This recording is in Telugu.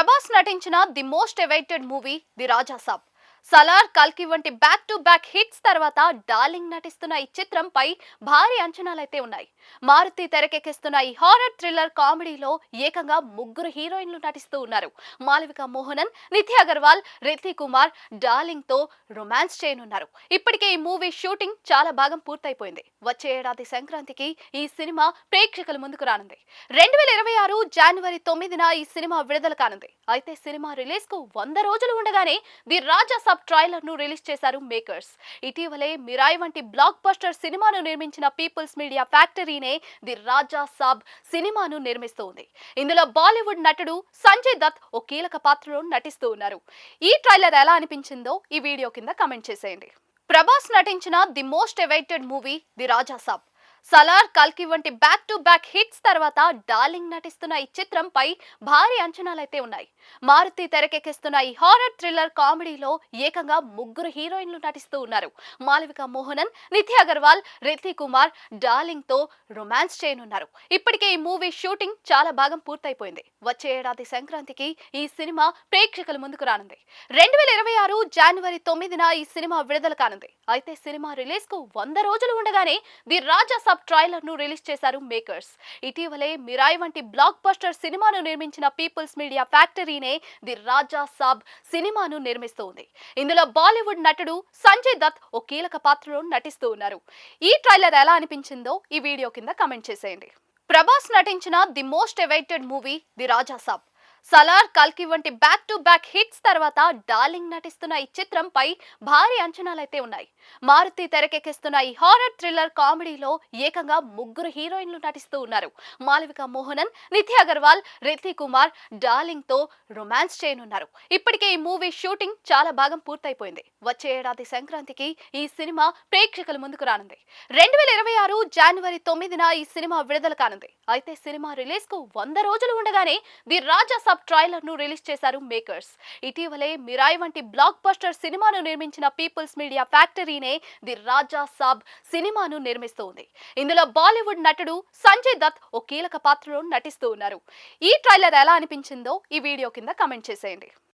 ప్రభాస్ నటించిన the most awaited movie the Raja Saab. Salaar కల్కి వంటి బ్యాక్ టు బ్యాక్ హిట్స్ తర్వాత డార్లింగ్ నటిస్తున్న ఈ చిత్రంపై భారీ అంచనాలైతే ఉన్నాయి. మారుతి తెరకెక్కిస్తున్న ఈ హారర్ థ్రిల్లర్ కామెడీలో ఏకంగా ముగ్గురు హీరోయిన్లు నటిస్తూ ఉన్నారు. మాలవిక మోహనన్ నిత్య అగర్వాల్ రితి కుమార్ డార్లింగ్తో రొమాన్స్ చేయనున్నారు. ఇప్పటికే ఈ మూవీ షూటింగ్ చాలా భాగం పూర్తయిపోయింది. వచ్చే ఏడాది సంక్రాంతికి ఈ సినిమా ప్రేక్షకుల ముందుకు రానుంది. రెండు వేల ఇరవై ఆరు జనవరి తొమ్మిదిన ఈ సినిమా విడుదల కానుంది. అయితే సినిమా రిలీజ్కు వంద రోజులు ఉండగానే ది రాజా సబ్ ట్రైలర్ను రిలీజ్ చేశారు మేకర్స్. ఇటీవలే మిరాయ్ వంటి బ్లాక్ బస్టర్ సినిమాను నిర్మించిన పీపుల్స్ మీడియా ఫ్యాక్టరీనే ది రాజా సాబ్ సినిమాను నిర్మిస్తోంది. ఇందులో బాలీవుడ్ నటుడు సంజయ్ దత్ ఓ కీలక పాత్రలో నటిస్తూ ఉన్నారు. ఈ ట్రైలర్ ఎలా అనిపించిందో ఈ వీడియో కింద కమెంట్ చేసేయండి. ప్రభాస్ నటించిన the most awaited movie the Raja Saab. Salaar కల్కి వంటి బ్యాక్ టు బ్యాక్ హిట్స్ తర్వాత డార్లింగ్ నటిస్తున్న ఈ చిత్రంపై భారీ అంచనాలైతే ఉన్నాయి. మారుతి తెరకెక్కిస్తున్న ఈ హారర్ థ్రిల్లర్ కామెడీలో ఏకంగా ముగ్గురు హీరోయిన్లు నటిస్తూ ఉన్నారు. మాలవిక మోహనన్ నిత్య అగర్వాల్ రితి కుమార్ డార్లింగ్తో రొమాన్స్ చేయనున్నారు. ఇప్పటికే ఈ మూవీ షూటింగ్ చాలా భాగం పూర్తయిపోయింది. వచ్చే ఏడాది సంక్రాంతికి ఈ సినిమా ప్రేక్షకుల ముందుకు రానుంది. రెండు వేల ఇరవై ఆరు జనవరి తొమ్మిదిన ఈ సినిమా విడుదల కానుంది. అయితే సినిమా రిలీజ్కు వంద రోజులు ఉండగానే ది రాజా సబ్ ట్రైలర్ను రిలీజ్ చేశారు మేకర్స్. ఇటీవలే మిరాయ్ వంటి బ్లాక్ బస్టర్ సినిమాను నిర్మించిన పీపుల్స్ మీడియా ఫ్యాక్టరీనే ది రాజా సాబ్ సినిమాను నిర్మిస్తోంది. ఇందులో బాలీవుడ్ నటుడు సంజయ్ దత్ ఓ కీలక పాత్రలో నటిస్తూ ఉన్నారు. ఈ ట్రైలర్ ఎలా అనిపించిందో ఈ వీడియో కింద కమెంట్ చేసేయండి. ప్రభాస్ నటించిన the most awaited movie the Raja Saab. Salaar కల్కి వంటి బ్యాక్ టు బ్యాక్ హిట్స్ తర్వాత డార్లింగ్ నటిస్తున్న ఈ చిత్రంపై భారీ అంచనాలైతే ఉన్నాయి. మారుతి తెరకెక్కిస్తున్న ఈ హారర్ థ్రిల్లర్ కామెడీలో ఏకంగా ముగ్గురు హీరోయిన్లు నటిస్తూ ఉన్నారు. మాలవిక మోహనన్ నిత్య అగర్వాల్ రితి కుమార్ డార్లింగ్తో రొమాన్స్ చేయనున్నారు. ఇప్పటికే ఈ మూవీ షూటింగ్ చాలా భాగం పూర్తయిపోయింది. వచ్చే ఏడాది సంక్రాంతికి ఈ సినిమా ప్రేక్షకుల ముందుకు రానుంది. రెండు వేల ఇరవై ఆరు జనవరి తొమ్మిదిన ఈ సినిమా విడుదల కానుంది. అయితే సినిమా రిలీజ్కు వంద రోజులు ఉండగానే ది రాజా సబ్ ట్రైలర్ను రిలీజ్ చేశారు మేకర్స్. ఇటీవలే మిరాయ్ వంటి బ్లాక్ బస్టర్ సినిమాను నిర్మించిన పీపుల్స్ మీడియా ఫ్యాక్టరీనే ది రాజా సాబ్ సినిమాను నిర్మిస్తోంది. ఇందులో బాలీవుడ్ నటుడు సంజయ్ దత్ ఓ కీలక పాత్రలో నటిస్తూ ఉన్నారు. ఈ ట్రైలర్ ఎలా అనిపించిందో ఈ వీడియో కింద కమెంట్ చేసేయండి.